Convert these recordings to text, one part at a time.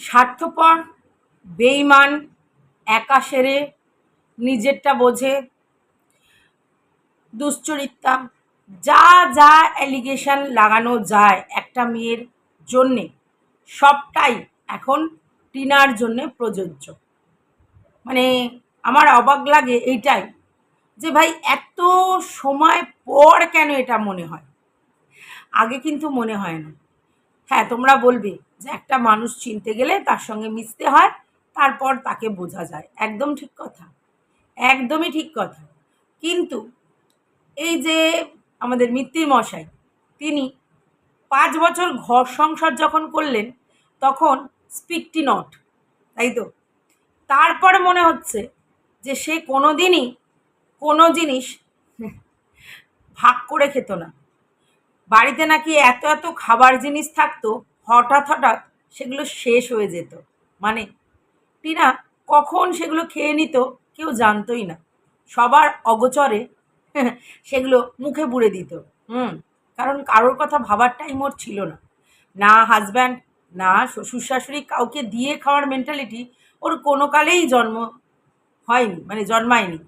স্বার্থপর বেইমান একা সেরে নিজেরটা বোঝে। দুশ্চরিত্রা যা যা অ্যালিগেশন লাগানো যায় একটা মেয়ের জন্যে, সবটাই এখন টিনার জন্যে প্রযোজ্য। মানে আমার অবাক লাগে এইটাই, যে ভাই এত সময় পর কেন এটা মনে হয়? আগে কিন্তু মনে হয় না। হ্যাঁ তোমরা বলবে যে একটা মানুষ চিনতে গেলে তার সঙ্গে মিশতে হয়, তারপর তাকে বোঝা যায়। একদম ঠিক কথা। একদমই ঠিক কথা। কিন্তু এই যে আমাদের মিত্তির মশাই, তিনি পাঁচ বছর ঘর সংসার যখন করলেন, তখন স্পিকটি নট তাই তো? তারপরে মনে হচ্ছে যে সে কোনো দিনই কোনো জিনিস ভাগ করে খেত না। বাড়িতে নাকি এত এত খাবার জিনিস থাকতো, হঠাৎ হঠাৎ সেগুলো শেষ হয়ে যেত। মানে টিনা কখন সেগুলো খেয়ে নিত কেউ জানতই না। সবার অগোচরে সেগুলো মুখে পুড়ে দিত। হুম, কারণ কারোর কথা ভাবার টাইম ওর ছিল না। না হাজব্যান্ড না শ্বশুর শাশুড়ি কাউকে দিয়ে খাওয়ার মেন্টালিটি ওর কোনো কালেই জন্ম হয়নি মানে জন্মায়নি।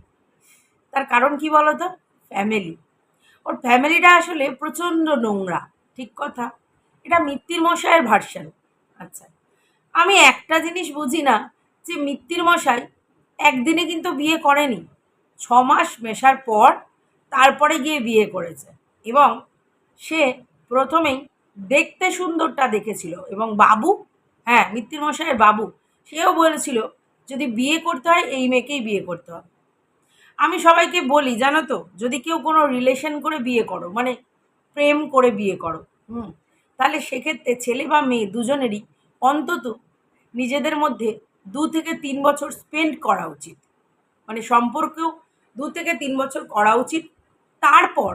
তার কারণ কি বলতো? ফ্যামিলি ওর ফ্যামিলিটা আসলে প্রচণ্ড নোংরা, ঠিক কথা? এটা মিত্তির মশাইয়ের ভার্সান আচ্ছা আমি একটা জিনিস বুঝি না যে মিত্তির মশাই একদিনে কিন্তু বিয়ে করেনি ছ মাস মেশার পর তারপরে গিয়ে বিয়ে করেছে এবং সে প্রথমেই দেখতে সুন্দরটা দেখেছিল এবং বাবু হ্যাঁ মিত্তির মশাইয়ের বাবু, সেও বলেছিল যদি বিয়ে করতে হয় এই মেয়েকেই বিয়ে করতে হবে। আমি সবাইকে বলি, জানো তো, যদি কেউ কোনো রিলেশন করে বিয়ে করো মানে প্রেম করে বিয়ে করো, হুম, তাহলে সেক্ষেত্রে ছেলে বা মেয়ে দুজনেরই অন্তত নিজেদের মধ্যে দু থেকে তিন বছর স্পেন্ড করা উচিত। মানে সম্পর্কেও দু থেকে তিন বছর করা উচিত। তারপর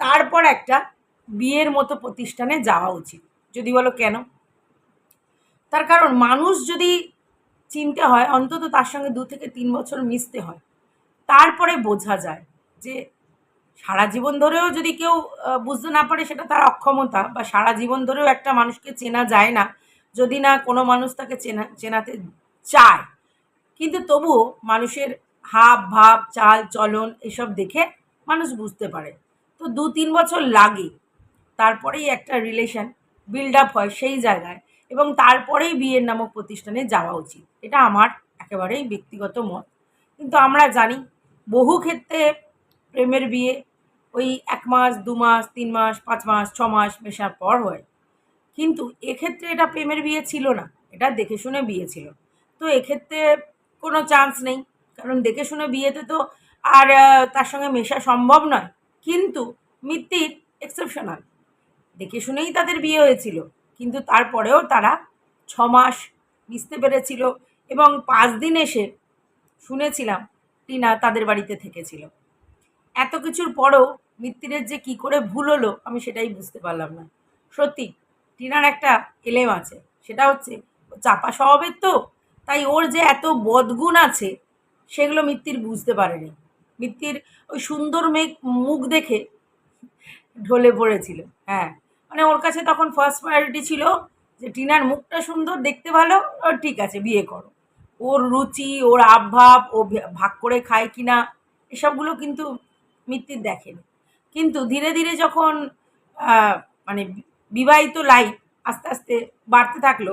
তারপর একটা বিয়ের মতো প্রতিষ্ঠানে যাওয়া উচিত। যদি বলো কেন? তার কারণ, মানুষ যদি চিনতে হয়, অন্তত তার সঙ্গে দু থেকে তিন বছর মিশতে হয় তারপরে বোঝা যায় যে সারা জীবন ধরেও যদি কেউ বুঝতে না পারে সেটা তার অক্ষমতা বা সারা জীবন ধরেও একটা মানুষকে চেনা যায় না, যদি না কোনো মানুষ তাকে চেনা, চেনাতে চায়। কিন্তু তবুও মানুষের হাব, ভাব, চাল, চলন এসব দেখে মানুষ বুঝতে পারে। তো দু তিন বছর লাগে, তারপরেই একটা রিলেশন বিল্ড আপ হয় সেই জায়গায় এবং তারপরেই বিয়ের নামক প্রতিষ্ঠানে যাওয়া উচিত। এটা আমার একেবারেই ব্যক্তিগত মত। কিন্তু আমরা জানি বহু ক্ষেত্রে প্রেমের বিয়ে ওই এক মাস, দু মাস, তিন মাস, পাঁচ মাস, ছ মাস মেশার পর হয়। কিন্তু এক্ষেত্রে এটা প্রেমের বিয়ে ছিল না, এটা দেখে শুনে বিয়ে ছিল। তো এক্ষেত্রে কোনো চান্স নেই, কারণ দেখে শুনে বিয়েতে তো আর তার সঙ্গে মেশা সম্ভব নয়। কিন্তু মিত্তির এক্সেপশনাল দেখে শুনেই তাদের বিয়ে হয়েছিল, কিন্তু তারপরেও তারা ছ মাস মিশতে পেরেছিল। এবং পাঁচ দিন এসে শুনেছিলাম টিনা তাদের বাড়িতে থেকেছিল। এত কিছুর পরও মিত্তিরের যে কি করে ভুল হলো আমি সেটাই বুঝতে পারলাম না। সত্যি, টিনার একটা এলেম আছে, সেটা হচ্ছে চাপা স্বভাবের তো, তাই ওর যে এত বদগুণ আছে, সেগুলো মিত্তির বুঝতে পারেনি। মিত্তির ওই সুন্দর মেঘ মুখ দেখে ঢলে পড়েছিল হ্যাঁ। মানে ওর কাছে তখন ফার্স্ট প্রায়োরিটি ছিল যে, টিনার মুখটা সুন্দর, দেখতে ভালো ঠিক আছে, বিয়ে করো। ওর রুচি, ওর আবভাব, ও ভাগ করে খায় কি না এসবগুলো কিন্তু মিত্তির দেখেনি। কিন্তু ধীরে ধীরে যখন মানে বিবাহিত লাইফ আস্তে আস্তে বাড়তে থাকল,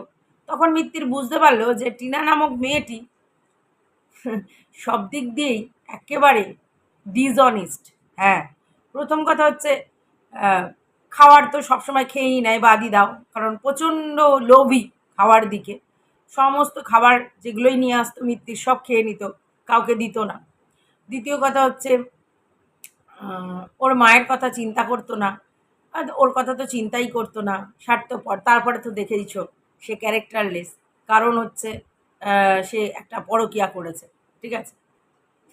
তখন মিত্তির বুঝতে পারল যে টিনা নামক মেয়েটি সব দিক দিয়েই একেবারে ডিসঅনেস্ট হ্যাঁ প্রথম কথা হচ্ছে খাওয়ার তো সবসময় খেয়েই নেয় বাদি দাও। কারণ প্রচণ্ড লোভী খাওয়ার দিকে। সমস্ত খাবার যেগুলোই নিয়ে আসতো মিত্তির সব খেয়ে নিত, কাউকে দিত না। দ্বিতীয় কথা হচ্ছে ওর মায়ের কথা চিন্তা করতো না, আর ওর কথা তো চিন্তাই করতো না, স্বার্থপর। তারপরে তো দেখেইছ, সে ক্যারেক্টারলেস। কারণ হচ্ছে সে একটা পরকিয়া করেছে, ঠিক আছে?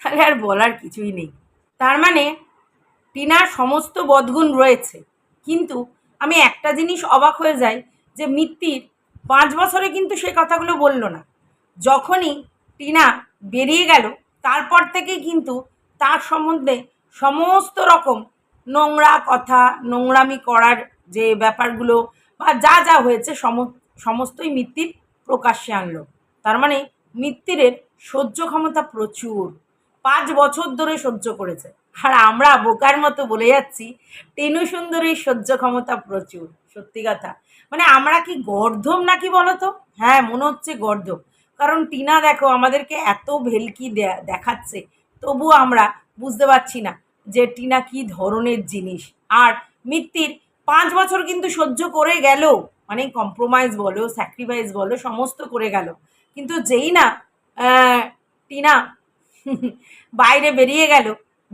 তাহলে আর বলার কিছুই নেই। তার মানে টিনার সমস্ত বদগুণ রয়েছে। কিন্তু আমি একটা জিনিস অবাক হয়ে যাই, যে মিত্তির পাঁচ বছরে কিন্তু সে কথাগুলো বলল না। যখনই টিনা বেরিয়ে গেল, তারপর থেকেই কিন্তু তার সম্বন্ধে সমস্ত রকম নোংরা কথা, নোংরামি করার যে ব্যাপারগুলো বা যা যা হয়েছে, সম, সমস্তই মিত্তির প্রকাশ্যে আনলো। তার মানে মিত্তিরের সহ্য ক্ষমতা প্রচুর। পাঁচ বছর ধরে সহ্য করেছে। আর আমরা বোকার মতো বলে যাচ্ছি, টেনু সুন্দরীর সহ্য ক্ষমতা প্রচুর, সত্যি কথা। মানে আমরা কি গর্ধম নাকি বলো তো হ্যাঁ মনে হচ্ছে গর্ধম কারণ টিনা দেখো, আমাদেরকে এত ভেলকি দেখাচ্ছে, তবুও আমরা বুঝতে পারছি না যে টিনা কি ধরনের জিনিস। আর মিত্তির পাঁচ বছর কিন্তু সহ্য করে গেল। মানে কম্প্রোমাইজ বলো স্যাক্রিফাইস বলো, সমস্ত করে গেল। কিন্তু যেই না টিনা বাইরে বেরিয়ে গেল।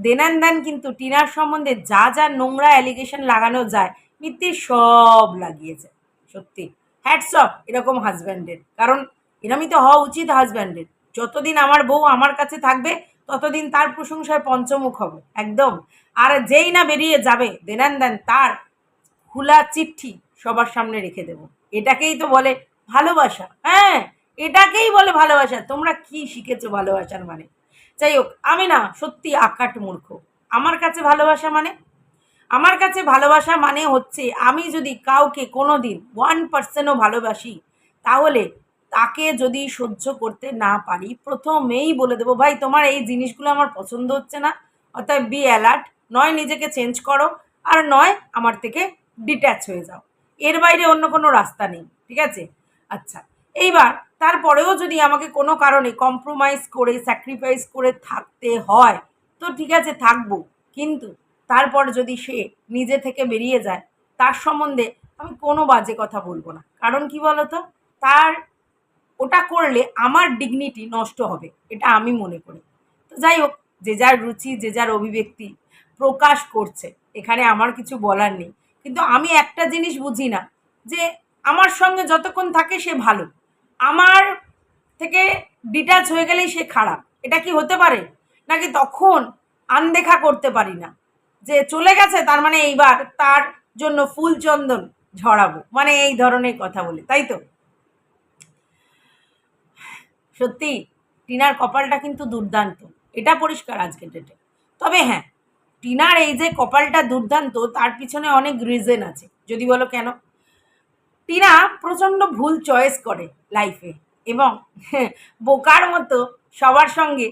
দেনান দেন কিন্তু টিনার সম্বন্ধে যা যা নোংরা অ্যালিগেশন লাগানো যায় মিত্তির সব লাগিয়েছে, সত্যি। হ্যাটস অফ এরকম হাজব্যান্ডের কারণ এরমই তো হওয়া উচিত হাজব্যান্ডের যতদিন আমার বউ আমার কাছে থাকবে, ততদিন তার প্রশংসায় পঞ্চমুখ হবে, একদম। আর যেই না বেরিয়ে যাবে দেনান দেন তার খোলা চিঠি সবার সামনে রেখে দেব। এটাকেই তো বলে ভালোবাসা হ্যাঁ এটাকেই বলে ভালোবাসা। তোমরা কি শিখেছো ভালোবাসার মানে? যাই হোক, আমি না সত্যি আকাট মূর্খ। আমার কাছে ভালোবাসা মানে? আমার কাছে ভালোবাসা মানে হচ্ছে আমি যদি কাউকে কোনো দিন ওয়ান পার্সেন্টও ভালোবাসি, তাহলে তাকে যদি সহ্য করতে না পারি, প্রথমেই বলে দেবো, ভাই, তোমার এই জিনিসগুলো আমার পছন্দ হচ্ছে না। অর্থাৎ বি অ্যালার্ট নয় নিজেকে চেঞ্জ করো, আর নয় আমার থেকে ডিট্যাচ হয়ে যাও। এর বাইরে অন্য কোনো রাস্তা নেই, ঠিক আছে? আচ্ছা এইবার তারপরেও যদি আমাকে কোনো কারণে কম্প্রোমাইজ করে স্যাক্রিফাইস করে থাকতে হয়, তো ঠিক আছে, থাকব। কিন্তু তারপর যদি সে নিজে থেকে বেরিয়ে যায়, তার সম্বন্ধে আমি কোনো বাজে কথা বলব না। কারণ কি বলতো? তার, ওটা করলে আমার ডিগনিটি নষ্ট হবে, এটা আমি মনে করি। তো যাই হোক, যে যার রুচি, যে যার অভিব্যক্তি প্রকাশ করছে, এখানে আমার কিছু বলার নেই। কিন্তু আমি একটা জিনিস বুঝি না, যে আমার সঙ্গে যতক্ষণ থাকে সে ভালো। আমার থেকে ডিটাচ হয়ে গেলেই সে খারাপ। এটা কি হতে পারে? নাকি তখন আনদেখা করতে পারি না? যে চলে গেছে, তার মানে এইবার তার জন্য ফুল চন্দন ঝরাবো। মানে এই ধরনের কথা বলে, তাই তো? সত্যি, টিনার কপালটা কিন্তু দুর্দান্ত। এটা পরিষ্কার আজকের ডেটে তবে হ্যাঁ টিনার এই যে কপালটা দুর্দান্ত, তার পিছনে অনেক রিজন আছে। যদি বলো কেন? টিনা প্রচণ্ড ভুল চয়েস করে লাইফে এবং বোকার মতো সবার সঙ্গে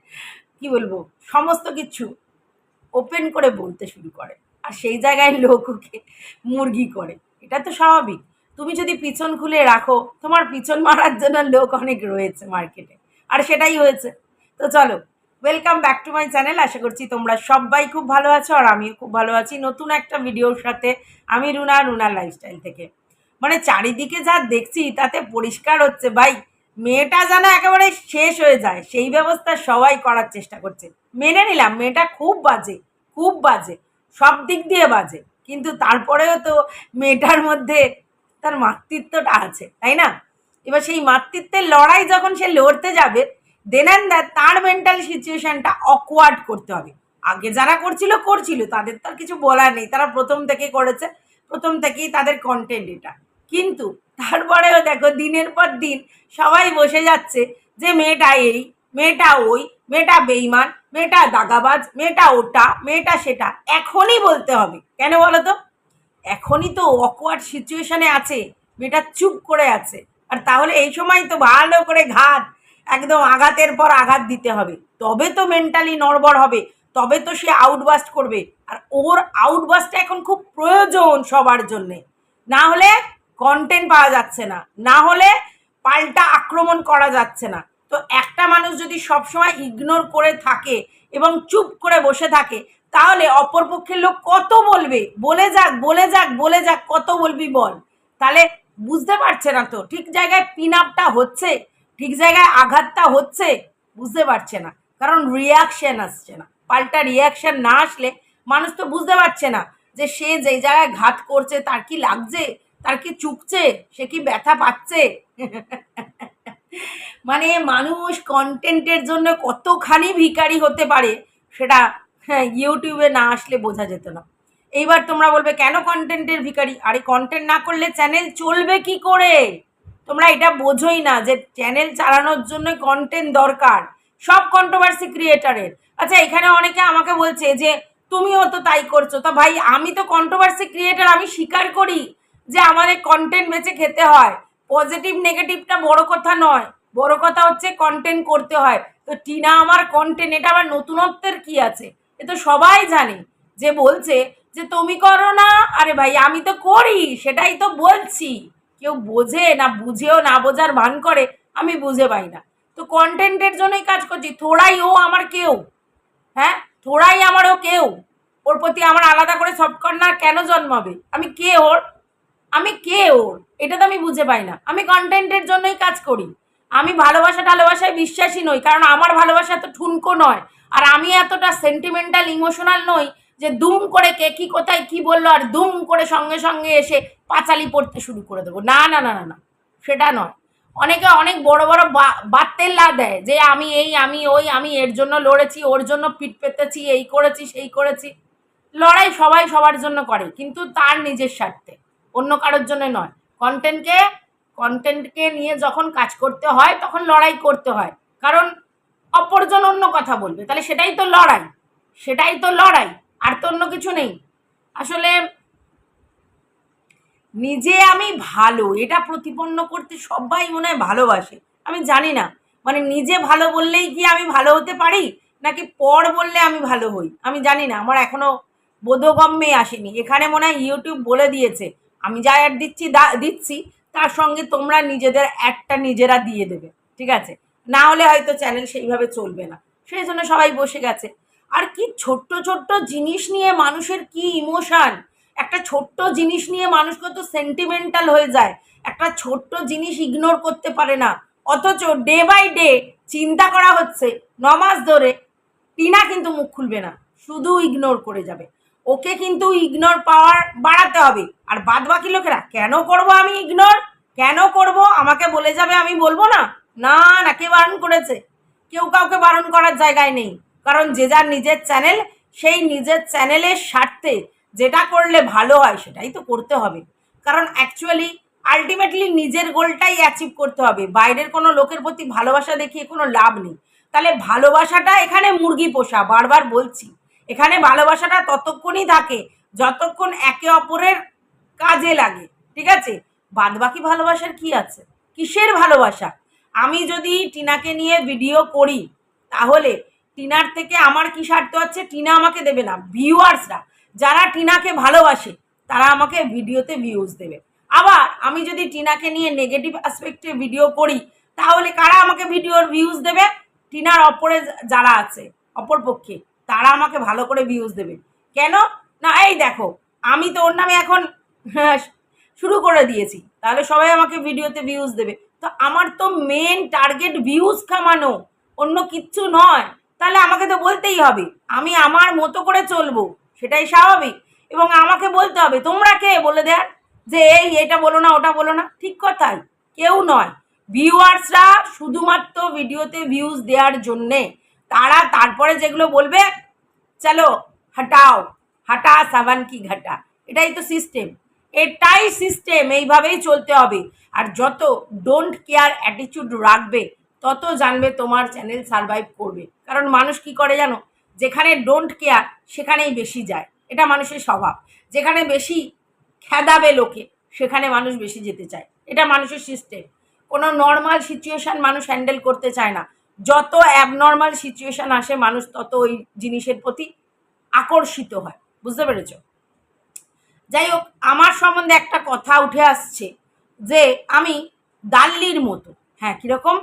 কি বলব, সমস্ত কিছু ওপেন করে বলতে শুরু করে। আর সেই জায়গায় লোক ওকে মুরগি করে। এটা তো স্বাভাবিক। তুমি যদি পিছন খুলে রাখো, তোমার পিছন মারার জন্য লোক অনেক রয়েছে মার্কেটে আর সেটাই হয়েছে। তো চলো welcome back to my channel আশা করছি তোমরা সবাই খুব ভালো আছো আর আমিও খুব ভালো আছি। নতুন একটা ভিডিওর সাথে আমি রুনা রুনার লাইফস্টাইল থেকে। মানে চারিদিকে যা দেখছি তাতে পরিষ্কার হচ্ছে, ভাই। মেয়েটা যেন একেবারে শেষ হয়ে যায়, সেই ব্যবস্থা সবাই করার চেষ্টা করছে। মেনে নিলাম, মেয়েটা খুব বাজে খুব বাজে, সব দিক দিয়ে বাজে। কিন্তু তারপরেও তো মেয়েটার মধ্যে তার মাতৃত্বটা আছে, তাই না? এবার সেই মাতৃত্বের লড়াই যখন সে লড়তে যাবে দেন অ্যান্ড তার মেন্টাল সিচুয়েশনটা অকওয়ার্ড করতে হবে। আগে যারা করছিল করছিল, তাদের তো আর কিছু বলার নেই। তারা প্রথম থেকে করেছে, প্রথম থেকেই তাদের কন্টেন্ট এটা। কিন্তু তারপরেও দেখো দিনের পর দিন সবাই বসে যাচ্ছে যে মেয়েটা এই, মেয়েটা ওই, মেয়েটা বেইমান, মেয়েটা দাগাবাজ, মেয়েটা ওটা, মেয়েটা সেটা। এখনই বলতে হবে। কেন বলো তো? এখনই তো অকওয়ার্ড সিচুয়েশনে আছে। মেয়েটা চুপ করে আছে। আর তাহলে এই সময় তো ভালো করে ঘাত, একদম আঘাতের পর আঘাত দিতে হবে। তবে তো মেন্টালি নড়বড় হবে। তবে তো সে আউটবাস্ট করবে। আর ওর আউটবাস্টটা এখন খুব প্রয়োজন সবার জন্যে। না হলে কন্টেন্ট পাওয়া যাচ্ছে না। না হলে পাল্টা আক্রমণ করা যাচ্ছে না। তো একটা মানুষ যদি সবসময় ইগনোর করে থাকে এবং চুপ করে বসে থাকে, তাহলে অপরপক্ষের লোক কত বলবে? বলে যাক বলে যাক বলে যাক, কত বলবি বল। তাহলে বুঝতে পারছে না তো। ঠিক জায়গায় পিন আপটা হচ্ছে, ঠিক জায়গায় আঘাতটা হচ্ছে, বুঝতে পারছে না। কারণ রিয়াকশন আসছে না। পাল্টা রিয়াকশন না আসলে মানুষ তো বুঝতে পারছে না যে সে যেই জায়গায় ঘাত করছে, তার কি লাগছে? তার কি চুকছে? সে কি ব্যথা পাচ্ছে? মানে মানুষ কন্টেন্টের জন্য কতখানি ভিখারি হতে পারে সেটা হ্যাঁ ইউটিউবে না আসলে বোঝা যেত না। এইবার তোমরা বলবে, কেন কন্টেন্টের ভিখারি? আরে কন্টেন্ট না করলে চ্যানেল চলবে কি করে? তোমরা এটা বোঝোই না যে চ্যানেল চালানোর জন্য কন্টেন্ট দরকার। সব কন্ট্রোভার্সি ক্রিয়েটারের আচ্ছা এখানে অনেকে আমাকে বলছে যে, তুমিও তো তাই করছ। তো ভাই, আমি তো কন্ট্রোভার্সি ক্রিয়েটার আমি স্বীকার করি। যে আমাদের কন্টেন্ট বেচে খেতে হয়। পজিটিভ নেগেটিভটা বড় কথা নয়। বড় কথা হচ্ছে কন্টেন্ট করতে হয়। তো টিনা, আমার কন্টেন্ট এটা আবার নতুনত্বের কি আছে? এ তো সবাই জানে। যে বলছে যে, তুমি করো না। আরে ভাই, আমি তো করি, সেটাই তো বলছি। কেউ বোঝে না, বুঝেও না, বোঝার ভান করে, আমি বুঝে পাই না। তো কন্টেন্টের জন্যই কাজ করছি। থোড়াই ও আমার কেউ। হ্যাঁ? থোড়াই আমারও কেউ। ওর প্রতি আমার আলাদা করে সফট কর্নার কেন জন্মাবে? আমি কে ওর? আমি কে ওর? এটা তো আমি বুঝে পাই না। আমি কন্টেন্টের জন্যই কাজ করি। আমি ভালোবাসা টালোবাসায় বিশ্বাসী নই, কারণ আমার ভালোবাসা এত ঠুনকো নয়। আর আমি এতটা সেন্টিমেন্টাল ইমোশনাল নই যে দুম করে কে কি কোথায় কি বলল আর দুম করে সঙ্গে সঙ্গে এসে পাঁচালি পড়তে শুরু করে দেবো। না না না না না, সেটা নয়। অনেকে অনেক বড় বড় বাত্তেল্লা দেয় যে আমি এই, আমি ওই, আমি এর জন্য লড়েছি, ওর জন্য পিট পেতেছি, এই করেছি, সেই করেছি। লড়াই সবাই সবার জন্য করে, কিন্তু তার নিজের স্বার্থে। অন্য কারোর জন্য নয়। কন্টেন্টকে কন্টেন্টকে নিয়ে যখন কাজ করতে হয়, তখন লড়াই করতে হয়। কারণ অপরজন অন্য কথা বলবে। তাহলে সেটাই তো লড়াই। সেটাই তো লড়াই। আর তো অন্য কিছু নেই। আসলে নিজে আমি ভালো, এটা প্রতিপন্ন করতে সবাই মনে হয় ভালোবাসে। আমি জানি না। মানে নিজে ভালো বললেই কি আমি ভালো হতে পারি? নাকি পর বললে আমি ভালো হই? আমি জানি না। আমার এখনও বোধগম্যে আসেনি। এখানে মনে হয় ইউটিউব বলে দিয়েছে আমি যা অ্যাড দিচ্ছি দিচ্ছি, তার সঙ্গে তোমরা নিজেদের অ্যাডটা নিজেরা দিয়ে দেবে, ঠিক আছে? না হলে হয়তো চ্যানেল সেইভাবে চলবে না। সেই জন্য সবাই বসে গেছে। আর কি ছোট্ট ছোট্ট জিনিস নিয়ে মানুষের কি ইমোশান একটা ছোট্ট জিনিস নিয়ে মানুষ কত সেন্টিমেন্টাল হয়ে যায়। একটা ছোট্ট জিনিস ইগনোর করতে পারে না। অথচ ডে বাই ডে চিন্তা করা হচ্ছে নমাস ধরে টিনা কিন্তু মুখ খুলবে না। শুধু ইগনোর করে যাবে। ওকে কিন্তু ইগনোর পাওয়ার বাড়াতে হবে। আর বাদ বাকি লোকেরা, কেন করব আমি ইগনোর কেন করব? আমাকে বলে যাবে আমি বলব না? না না, কে বারণ করেছে? কেউ কাউকে বারণ করার জায়গায় নেই। কারণ যে যার নিজের চ্যানেল সেই নিজের চ্যানেলের স্বার্থে যেটা করলে ভালো হয়, সেটাই তো করতে হবে। কারণ অ্যাকচুয়ালি আলটিমেটলি নিজের গোলটাই অ্যাচিভ করতে হবে। বাইরের কোনো লোকের প্রতি ভালোবাসা দেখিয়ে কোনো লাভ নেই। তাহলে ভালোবাসাটা এখানে মুরগি পোষা, বারবার বলছি। এখানে ভালোবাসাটা ততক্ষণই থাকে, যতক্ষণ একে অপরের কাজে লাগে, ঠিক আছে? বাদ বাকি ভালোবাসার কি আছে? কিসের ভালোবাসা? আমি যদি টিনাকে নিয়ে ভিডিও করি, তাহলে টিনার থেকে আমার কি স্বার্থ আছে? টিনা আমাকে দেবে না ভিউয়ার্সরা যারা টিনাকে ভালোবাসে, তারা আমাকে ভিডিওতে ভিউজ দেবে। আবার আমি যদি টিনাকে নিয়ে নেগেটিভ অ্যাসপেক্টে ভিডিও করি, তাহলে কারা আমাকে ভিডিওর ভিউজ দেবে? টিনার অপরে যারা আছে অপর পক্ষে তারা আমাকে ভালো করে ভিউজ দেবে। কেন? না এই দেখো আমি তো ওর নামে এখন হ্যাঁ, শুরু করে দিয়েছি। তাহলে সবাই আমাকে ভিডিওতে ভিউজ দেবে। তো আমার তো মেন টার্গেট ভিউজ কামানো অন্য কিচ্ছু নয়। তাহলে আমাকে তো বলতেই হবে আমি আমার মতো করে চলবো সেটাই স্বাভাবিক। এবং আমাকে বলতে হবে তোমরা কে? বলে দেয়ার যে এই এটা বলো না ওটা বলো না। ঠিক কথাই কেউ নয়। ভিউয়ার্সরা শুধুমাত্র ভিডিওতে ভিউজ দেওয়ার জন্যে তারা তারপরে যেগুলো বলবে, চলো, হটাও, হাটা সাবান কি ঘাটা। এটাই তো সিস্টেম এটাই সিস্টেম এইভাবেই চলতে হবে। আর যত ডোন্ট কেয়ার অ্যাটিটিউড রাখবে, তত জানবে তোমার চ্যানেল সারভাইভ করবে। কারণ মানুষ কি করে জানো? যেখানে ডোন্ট কেয়ার সেখানেই বেশি যায়। এটা মানুষের স্বভাব। যেখানে বেশি খেদাবে লোকে, সেখানে মানুষ বেশি যেতে চায়। এটা মানুষের সিস্টেম কোনো নর্মাল সিচুয়েশান মানুষ হ্যান্ডেল করতে চায় না। যত অ্যাবনর্মাল সিচুয়েশান আসে মানুষ তত ওই জিনিসের প্রতি আকর্ষিত হয়। বুঝতে পেরেছ? যাই হোক, আমার সম্বন্ধে একটা কথা উঠে আসছে যে আমি দাল্লির মতো হ্যাঁ কীরকম?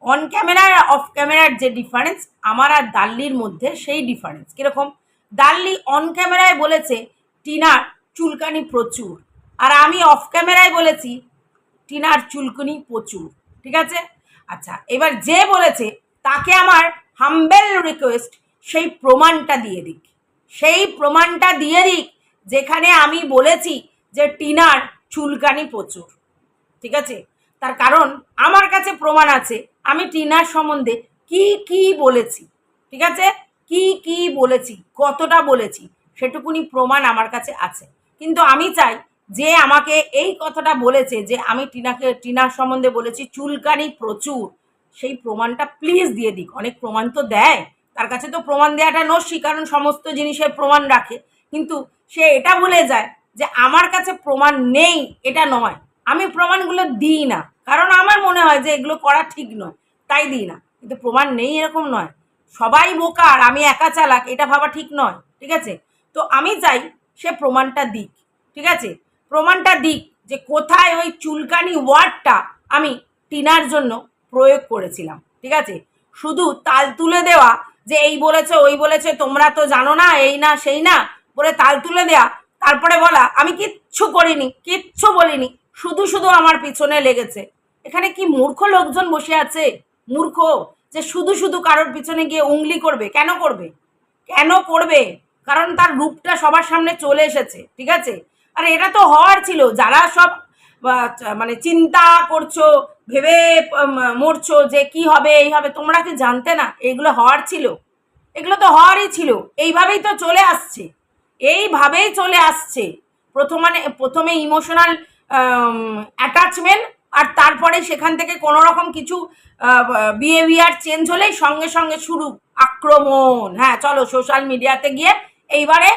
অন ক্যামেরা আর অফ ক্যামেরার যে ডিফারেন্স আমার আর দাল্লির মধ্যে সেই ডিফারেন্স কীরকম? দাল্লি অন ক্যামেরায় বলেছে, টিনার চুলকানি প্রচুর। আর আমি অফ ক্যামেরায় বলেছি, টিনার চুলকুনি প্রচুর। ঠিক আছে? আচ্ছা এবার যে বলেছে, তাকে আমার হাম্বেল রিকোয়েস্ট সেই প্রমাণটা দিয়ে দিক। সেই প্রমাণটা দিয়ে দিক, যেখানে আমি বলেছি যে টিনার চুলকানি প্রচুর। ঠিক আছে? তার কারণ আমার কাছে প্রমাণ আছে, আমি টিনার সম্বন্ধে কি কি বলেছি। ঠিক আছে? কি কি বলেছি, কতটা বলেছি, সেটুকুনি প্রমাণ আমার কাছে আছে। কিন্তু আমি চাই যে আমাকে এই কথাটা বলেছে যে আমি টিনাকে, টিনার সম্বন্ধে বলেছি, চুলকানি প্রচুর। সেই প্রমাণটা প্লিজ দিয়ে দিক। অনেক প্রমাণ তো দেয়। তার কাছে তো প্রমাণ দেওয়াটা নস্যি, কারণ সমস্ত জিনিসের প্রমাণ রাখে। কিন্তু সে এটা বলে যায় যে আমার কাছে প্রমাণ নেই, এটা নয়। আমি প্রমাণগুলো দিই না। কারণ আমার মনে হয় যে এগুলো করা ঠিক নয়। তাই দিই না। কিন্তু প্রমাণ নেই এরকম নয়। সবাই বোকা আর আমি একা চালাক, এটা ভাবা ঠিক নয়। ঠিক আছে? তো আমি চাই সে প্রমাণটা দিক। ঠিক আছে? প্রমাণটা দিক যে কোথায় ওই চুলকানি ওয়ার্ডটা আমি টিনার জন্য প্রয়োগ করেছিলাম, ঠিক আছে? শুধু তাল তুলে দেওয়া যে এই বলেছে, ওই বলেছে, তোমরা তো জানো না, এই না, সেই না, বলে তাল তুলে দেওয়া তারপরে বলা, আমি কিচ্ছু করিনি, কিচ্ছু বলিনি, শুধু শুধু আমার পিছনে লেগেছে। এখানে কি মূর্খ লোকজন বসে আছে? মূর্খ, যে শুধু শুধু কারোর পিছনে গিয়ে উংলি করবে, কেন করবে? কেন করবে? কারণ তার রূপটা সবার সামনে চলে এসেছে, ঠিক আছে? আর এটা তো হওয়ার ছিল। যারা সব মানে চিন্তা করছ, ভেবে মরছো যে কি হবে, এই হবে, তোমরা কি জানতে না? এগুলো হওয়ার ছিল। এগুলো তো হওয়ারই ছিল। এইভাবেই তো চলে আসছে। এইভাবেই চলে আসছে। প্রথমে প্রথমে ইমোশনাল অ্যাটাচমেন্ট আর তারপরে সেখান থেকে কোনো রকম কিছু বিহেভিয়ার চেঞ্জ হলেই সঙ্গে সঙ্গে শুরু আক্রমণ। হ্যাঁ চলো সোশ্যাল মিডিয়াতে গিয়ে এইবারে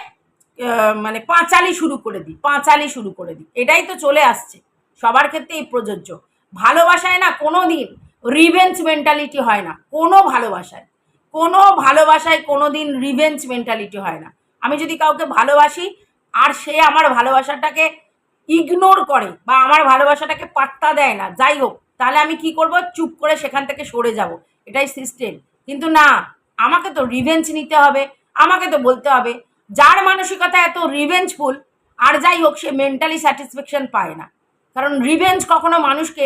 মানে পাঁচালি শুরু করে দিই, পাঁচালি শুরু করে দিই। এটাই তো চলে আসছে। সবার ক্ষেত্রেই প্রযোজ্য। ভালোবাসায় না কোনো দিন রিভেঞ্জ মেন্টালিটি হয় না। কোনো ভালোবাসায়। কোনো ভালোবাসায় কোনো দিন রিভেঞ্জ মেন্টালিটি হয় না। আমি যদি কাউকে ভালোবাসি, আর সে আমার ভালোবাসাটাকে ইগনোর করে বা আমার ভালোবাসাটাকে পাত্তা দেয় না, যাই হোক, তাহলে আমি কি করব? চুপ করে সেখান থেকে সরে যাব। এটাই সিস্টেম কিন্তু না, আমাকে তো রিভেঞ্জ নিতে হবে, আমাকে তো বলতে হবে। যার মানসিকতা এত রিভেঞ্জফুল আর যাই হোক, সে মেন্টালি স্যাটিসফ্যাকশন পায় না। কারণ রিভেঞ্জ কখনো মানুষকে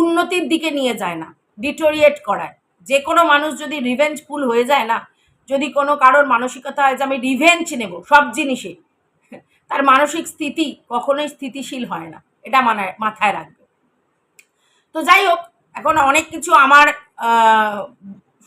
উন্নতির দিকে নিয়ে যায় না ডিটোরিয়েট করায়। যে কোনো মানুষ যদি রিভেঞ্জফুল হয়ে যায় না, যদি কোনো কারোর মানসিকতা হয় যে আমি রিভেঞ্জ নেব, সব জিনিসে তার মানসিক স্থিতি কখনোই স্থিতিশীল হয় না। এটা মানায়, মাথায় রাখবে। তো যাই হোক, এখন অনেক কিছু আমার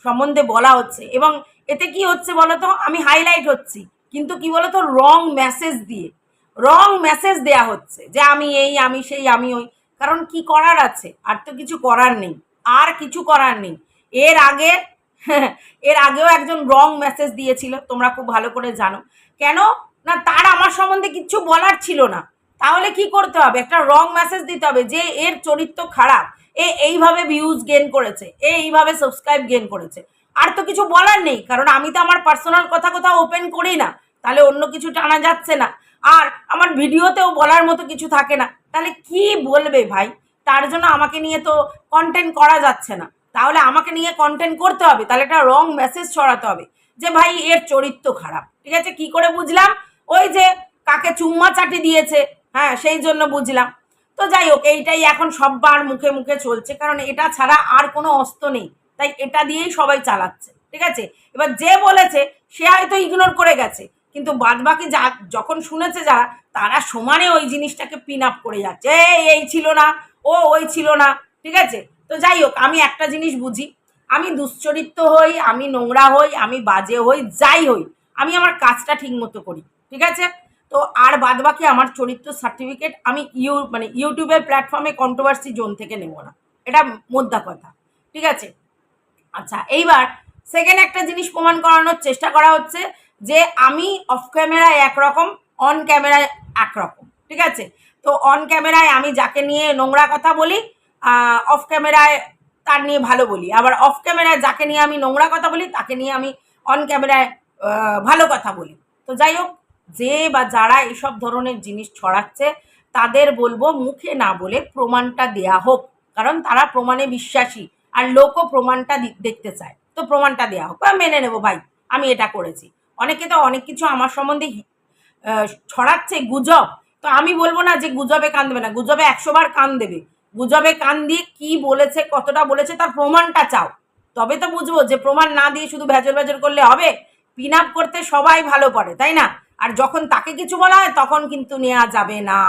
সম্বন্ধে বলা হচ্ছে। এবং এতে কি হচ্ছে বলো তো আমি হাইলাইট হচ্ছি। কিন্তু কি বলতো? রং মেসেজ দিয়ে। রং মেসেজ দেয়া হচ্ছে যে আমি এই, আমি সেই, আমি ওই। কারণ কি করার আছে? আর তো কিছু করার নেই। আর কিছু করার নেই। এর আগে, এর আগেও একজন রং মেসেজ দিয়েছিল। তোমরা খুব ভালো করে জানো। কেন? না, তার আমার সম্বন্ধে কিচ্ছু বলার ছিল না। তাহলে কি করতে হবে? একটা রং মেসেজ দিতে হবে যে এর চরিত্র খারাপ। এ এইভাবে ভিউজ গেন করেছে, এ এইভাবে সাবস্ক্রাইব গেন করেছে। আর তো কিছু বলার নেই, কারণ আমি তো আমার পার্সোনাল কথা কোথাও ওপেন করি না, তাহলে অন্য কিছু টানা যাচ্ছে না। আর আমার ভিডিওতেও বলার মতো কিছু থাকে না, তাহলে কি বলবে ভাই? তার জন্য আমাকে নিয়ে তো কন্টেন্ট করা যাচ্ছে না। তাহলে আমাকে নিয়ে কন্টেন্ট করতে হবে, তাহলে একটা রং মেসেজ ছড়াতে হবে, যে ভাই এর চরিত্র খারাপ, ঠিক আছে? কি করে বুঝলাম? ওই যে কাকে চুম্মা চাটি দিয়েছে হ্যাঁ সেই জন্য বুঝলাম। তো যাই হোক, এইটাই এখন সব্বার মুখে মুখে চলছে, কারণ এটা ছাড়া আর কোনো অস্ত্র নেই। তাই এটা দিয়েই সবাই চালাচ্ছে, ঠিক আছে? এবার যে বলেছে, সে হয়তো ইগনোর করে গেছে, কিন্তু বাদবাকি যা, যখন শুনেছে যারা, তারা সমানে ওই জিনিসটাকে পিন আপ করে যাচ্ছে। এই এই ছিল না, ও ওই ছিল না, ঠিক আছে? তো যাই হোক, আমি একটা জিনিস বুঝি, আমি দুশ্চরিত্র হই, আমি নোংরা হই, আমি বাজে হই, যাই হই, আমি আমার কাজটা ঠিক মতো করি, ঠিক আছে? তো আর বাদবাকি আমার চরিত্র সার্টিফিকেট আমি ইউ মানে ইউটিউবের প্ল্যাটফর্মে কন্ট্রোভার্সি জোন থেকে নেব না। এটা মোদ্দা কথা। ঠিক আছে? আচ্ছা এইবার সেকেন্ড একটা জিনিস প্রমাণ করানোর চেষ্টা করা হচ্ছে যে আমি অফ ক্যামেরায় একরকম অন ক্যামেরায় একরকম। ঠিক আছে? তো অন ক্যামেরায় আমি যাকে নিয়ে নোংরা কথা বলি অফ ক্যামেরায় তার নিয়ে ভালো বলি। আবার অফ ক্যামেরায় যাকে নিয়ে আমি নোংরা কথা বলি, তাকে নিয়ে আমি অন ক্যামেরায় ভালো কথা বলি। তো যাই হোক যে বা যারা এসব ধরনের জিনিস ছড়াচ্ছে, তাদের বলব মুখে না বলে প্রমাণটা দেয়া হোক। কারণ তারা প্রমাণে বিশ্বাসী আর লোকও প্রমাণটা দেখতে চায়। তো প্রমাণটা দেওয়া হোক মেনে নেব ভাই, আমি এটা করেছি। অনেকে তো অনেক কিছু আমার সম্বন্ধে ছড়াচ্ছে গুজব। তো আমি বলব না যে গুজবে কান দেবে না, গুজবে একশো বার কান দেবে। গুজবে কান দিয়ে কি বলেছে, কতটা বলেছে, তার প্রমাণটা চাও। তবে তো বুঝব যে প্রমাণ না দিয়ে শুধু ভেজর ভেজর করলে হবে। পিন আপ করতে সবাই ভালো পারে, তাই না? আর যখন তাকে কিছু বলা হয় তখন কিন্তু নেওয়া যাবে না।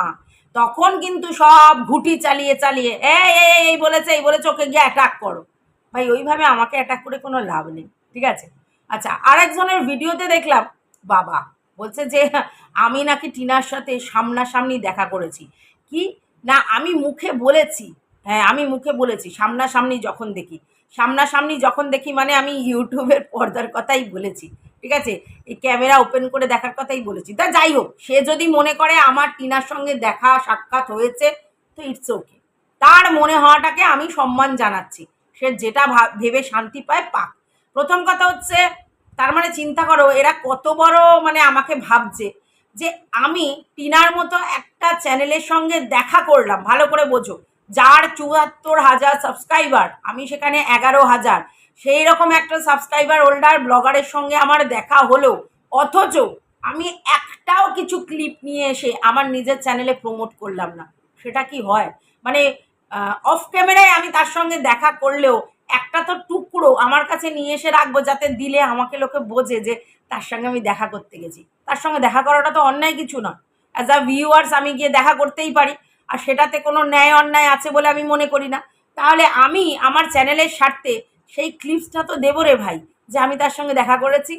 তখন কিন্তু সব ঘুটি চালিয়ে চালিয়ে এই, এই বলেছে এই বলেছে ওকে গিয়ে অ্যাটাক করো। ভাই ওইভাবে আমাকে অ্যাটাক করে কোনো লাভ নেই ঠিক আছে? আচ্ছা আর একজনের ভিডিওতে দেখলাম বাবা বলছে যে আমি নাকি টিনার সাথে সামনাসামনি দেখা করেছি। কি? না আমি মুখে বলেছি হ্যাঁ আমি মুখে বলেছি সামনাসামনি যখন দেখি। সামনাসামনি যখন দেখি মানে আমি ইউটিউবের পর্দার কথাই বলেছি, ঠিক আছে? এই ক্যামেরা ওপেন করে দেখার কথাই বলেছি। তা যাই হোক, সে যদি মনে করে আমার টিনার সঙ্গে দেখা, সাক্ষাৎ হয়েছে, তো ইটস ওকে তার মনে হওয়াটাকে আমি সম্মান জানাচ্ছি। সে যেটা ভাব- ভেবে শান্তি পায়, পাক। প্রথম কথা হচ্ছে, তার মানে চিন্তা করো, এরা কত বড় মানে আমাকে ভাবছে যে আমি টিনার মতো একটা চ্যানেলের সঙ্গে দেখা করলাম, ভালো করে বোঝো। যার চুয়াত্তর হাজার সাবস্ক্রাইবার আমি সেখানে এগারো হাজার। সেই রকম একটা সাবস্ক্রাইবার হোল্ডার ব্লগারের সঙ্গে আমার দেখা হলো অথচ আমি একটাও কিছু ক্লিপ নিয়ে এসে আমার নিজের চ্যানেলে প্রমোট করলাম না। সেটা কি হয়? মানে অফ ক্যামেরায় আমি তার সঙ্গে দেখা করলেও, একটা তো টুকরো আমার কাছে নিয়ে এসে রাখব যাতে দিলে আমাকে লোকে বোঝে যে তার সঙ্গে আমি দেখা করতে গেছি। তার সঙ্গে দেখা করাটা তো অন্যায় কিছু না অ্যাজ আ ভিউয়ার্স আমি গিয়ে দেখা করতেই পারি। আর সেটাতে কোনো ন্যায় অন্যায় আছে বলে আমি মনে করি না। তাহলে আমি আমার চ্যানেলের স্বার্থে সেই ক্লিপসটা তো দেবো রে ভাই, যে আমি তার সঙ্গে দেখা করেছি।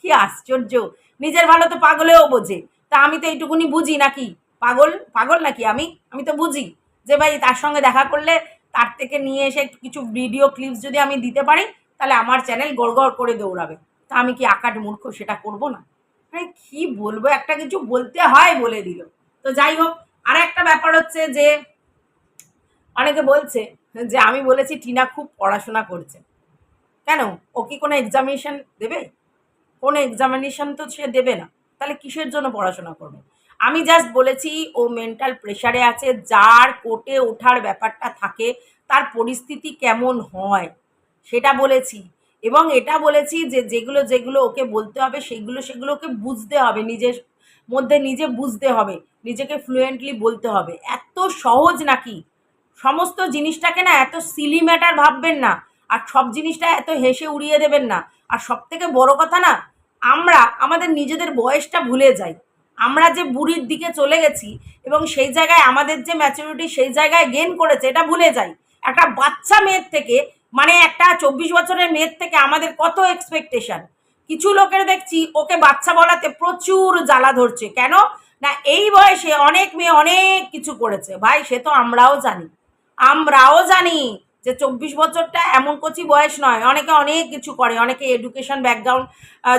কি আশ্চর্য! নিজের ভালো তো পাগলেও বোঝে। তা আমি তো এইটুকুনি বুঝি নাকি? পাগল? পাগল নাকি আমি? আমি তো বুঝি যে ভাই তার সঙ্গে দেখা করলে তার থেকে নিয়ে এসে কিছু ভিডিও ক্লিপস যদি আমি দিতে পারি, তাহলে আমার চ্যানেল গড়গড় করে দৌড়াবে। তা আমি কি আকাট মূর্খ সেটা করব না? মানে কি বলব? একটা কিছু বলতে হয় বলে দিল। তো যাই হোক আর একটা ব্যাপার হচ্ছে যে অনেকে বলছে যে আমি বলেছি টিনা খুব পড়াশোনা করছে। কেন? ও কি কোনো এক্সামিনেশন দেবে? কোনো এক্সামিনেশন তো সে দেবে না। তাহলে কিসের জন্য পড়াশোনা করবে? আমি জাস্ট বলেছি ও মেন্টাল প্রেশারে আছে, যার কোর্টে ওঠার ব্যাপারটা থাকে, তার পরিস্থিতি কেমন হয়, সেটা বলেছি। এবং এটা বলেছি যে যেগুলো যেগুলো ওকে বলতে হবে, সেগুলো সেগুলো ওকে বুঝতে হবে, নিজের মধ্যে নিজে বুঝতে হবে, নিজেকে ফ্লুয়েন্টলি বলতে হবে। এত সহজ নাকি? সমস্ত জিনিসটাকে না এত সিলি ম্যাটার ভাববেন না, আর সব জিনিসটা এত হেসে উড়িয়ে দেবেন না। আর সব থেকে বড় কথা না, আমরা, আমাদের নিজেদের বয়সটা ভুলে যাই। আমরা যে বুড়ির দিকে চলে গেছি এবং সেই জায়গায় আমাদের যে ম্যাচুরিটি সেই জায়গায় গেন করেছে, এটা ভুলে যাই। একটা বাচ্চা মেয়ের থেকে মানে একটা চব্বিশ বছরের মেয়ের থেকে আমাদের কত এক্সপেকটেশন কিছু লোকের দেখছি ওকে বাচ্চা বলাতে প্রচুর জ্বালা ধরছে। কেন? না, এই বয়সে অনেক মেয়ে অনেক কিছু করেছে। ভাই, সে তো আমরাও জানি। আমরাও জানি যে চব্বিশ বছরটা এমন কচি বয়স নয়। অনেকে অনেক কিছু করে, অনেকে এডুকেশন ব্যাকগ্রাউন্ড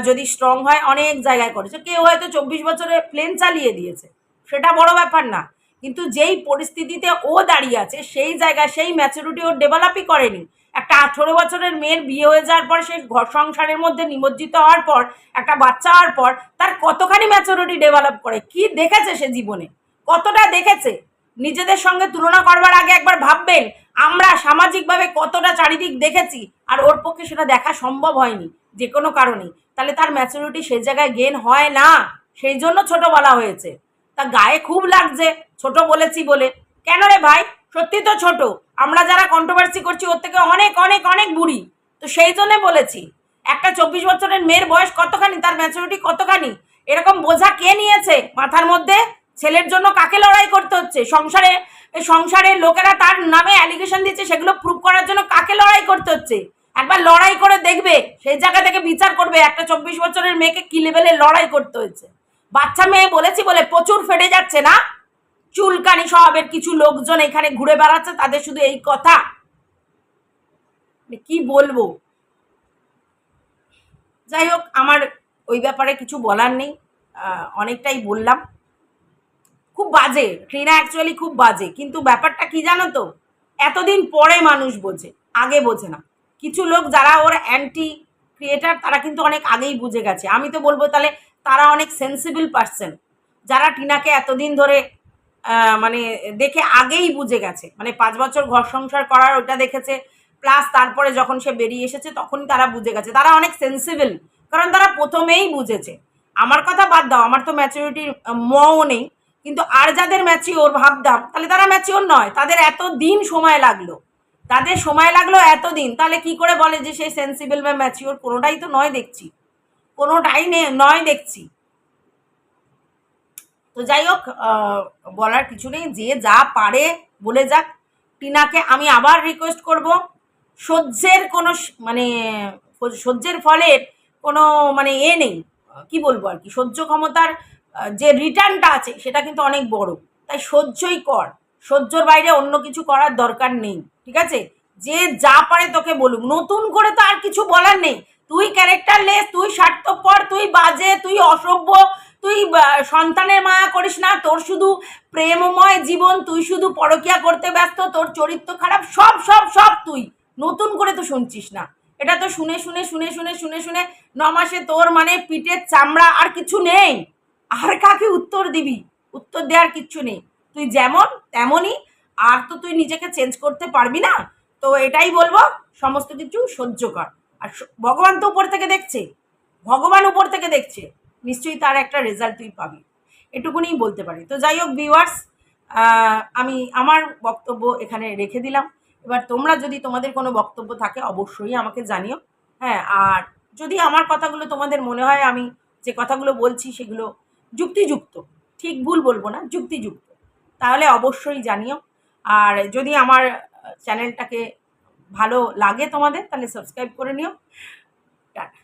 যদি স্ট্রং হয়, অনেক জায়গায় করেছে। কেউ হয়তো চব্বিশ বছরে প্লেন চালিয়ে দিয়েছে। সেটা বড় ব্যাপার না। কিন্তু যেই পরিস্থিতিতে ও দাঁড়িয়ে আছে, সেই জায়গায়, সেই ম্যাচুরিটি ও ডেভেলপই করেনি। একটা আঠেরো বছরের মেয়ের বিয়ে হয়ে যাওয়ার পর, সে ঘর সংসারের মধ্যে নিমজ্জিত হওয়ার পর, একটা বাচ্চা হওয়ার পর, তার কতখানি ম্যাচুরিটি ডেভেলপ করে? কি দেখেছে সে জীবনে? কতটা দেখেছে? নিজেদের সঙ্গে তুলনা করবার আগে একবার ভাববেন, আমরা সামাজিকভাবে কতটা চারিদিক দেখেছি, আর ওর পক্ষে সেটা দেখা সম্ভব হয়নি, যে কোনো কারণেই। তাহলে তার ম্যাচুরিটি সেই জায়গায় গেন হয় না। সেই জন্য ছোট বলা হয়েছে। তা গায়ে খুব লাগছে, ছোট বলেছি বলে। কেন রে ভাই? সত্যি তো ছোট। আমরা যারা কন্ট্রোভার্সি করছি, ওর থেকে অনেক অনেক অনেক বুড়ি। তো সেই জন্য বলেছি, একটা চব্বিশ বছরের মেয়ের বয়স কতখানি, তার ম্যাচুরিটি কতখানি, এরকম বোঝা কে নিয়েছে? মাথার মধ্যে ছেলের জন্য কাকে লড়াই করতে হচ্ছে? সংসারে, সংসারের লোকেরা তার নামে অ্যালিগেশন দিচ্ছে, সেগুলো প্রুভ করার জন্য কাকে লড়াই করতে হচ্ছে? একবার লড়াই করে দেখবে, সেই জায়গা থেকে বিচার করবে একটা চব্বিশ বছরের মেয়েকে কি লেভেলে লড়াই করতে হয়েছে বাচ্চা মেয়ে বলেছি বলে প্রচুর ফেটে যাচ্ছে না? চুলকানি স্বভাবের কিছু লোকজন এখানে ঘুরে বেড়াচ্ছে, তাদের শুধু এই কথা। মানে কি বলব? যাই হোক, আমার ওই ব্যাপারে কিছু বলার নেই। অনেকটাই বললাম। খুব বাজে ট্রেনা অ্যাকচুয়ালি খুব বাজে। কিন্তু ব্যাপারটা কি জানো তো? এতদিন পরে মানুষ বোঝে, আগে বোঝে না। কিছু লোক যারা ওর অ্যান্টি ক্রিয়েটার তারা কিন্তু অনেক আগেই বুঝে গেছে। আমি তো বলব তাহলে তারা অনেক সেন্সিবল পার্সন যারা টিনাকে এতদিন ধরে মানে দেখে আগেই বুঝে গেছে। মানে পাঁচ বছর ঘর সংসার করার ওটা দেখেছে প্লাস তারপরে যখন সে বেরিয়ে এসেছে তখনই তারা বুঝে গেছে। তারা অনেক সেন্সিবল কারণ তারা প্রথমেই বুঝেছে। আমার কথা বাদ দাও, আমার তো ম্যাচুরিটির মও নেই, কিন্তু আর যাদের ম্যাচিওর ভাবতাম, তাহলে তারা ম্যাচিওর নয়। তাদের এত দিন সময় লাগল। তাদের সময় লাগল এত দিন তাহলে কি করে বলে যে সে সেন্সিবল বা ম্যাচিওর কোনোটাই তো নয় দেখছি। কোনোটাই নয় দেখছি। তো যাই হোক বলার কিছু নেই, যে যা পারে বলে যাক। টিনাকে আমি আবার রিকোয়েস্ট করব। সহ্যের কোনো মানে সহ্যের ফলের কোনো মানে এ নেই। কি বলব আর কি? সহ্য ক্ষমতার যে রিটার্নটা আছে, সেটা কিন্তু অনেক বড়। তাই সহ্যই কর। সহ্যর বাইরে অন্য কিছু করার দরকার নেই, ঠিক আছে? যে যা পারে তোকে বলুক। নতুন করে তো আর কিছু বলার নেই। তুই ক্যারেক্টার ক্যারেক্টারলেস তুই স্বার্থপর, তুই বাজে, তুই অসভ্য তুই সন্তানের মায়া করিস না, তোর শুধু প্রেমময় জীবন, তুই শুধু পরকিয়া করতে ব্যস্ত, তোর চরিত্র খারাপ, সব সব সব তুই। নতুন করে তো শুনছিস না। এটা তো শুনে শুনে শুনে শুনে শুনে শুনে ন মাসে তোর মানে পিঠের চামড়া আর কিছু নেই। আর কাকে উত্তর দিবি? উত্তর দেওয়ার কিচ্ছু নেই। তুই যেমন, তেমনই। আর তো তুই নিজেকে চেঞ্জ করতে পারবি না। তো এটাই বলব, সমস্ত কিছু সহ্য কর। আর ভগবান তো উপর থেকে দেখছে। ভগবান উপর থেকে দেখছে। নিশ্চয়ই তার একটা রেজাল্ট তুই পাবি। এটুকুনি বলতে পারি। তো যাই হোক ভিউয়ার্স আমি আমার বক্তব্য এখানে রেখে দিলাম। এবার তোমরা যদি তোমাদের কোনো বক্তব্য থাকে, অবশ্যই আমাকে জানিও। হ্যাঁ আর যদি আমার কথাগুলো তোমাদের মনে হয় আমি যে কথাগুলো বলছি সেগুলো যুক্তিযুক্ত, ঠিক ভুল বলব না, যুক্তিযুক্ত, তাহলে অবশ্যই জানিও। আর যদি আমার চ্যানেলটাকে ভালো লাগে তোমাদের, তাহলে সাবস্ক্রাইব করে নিও। টাটা।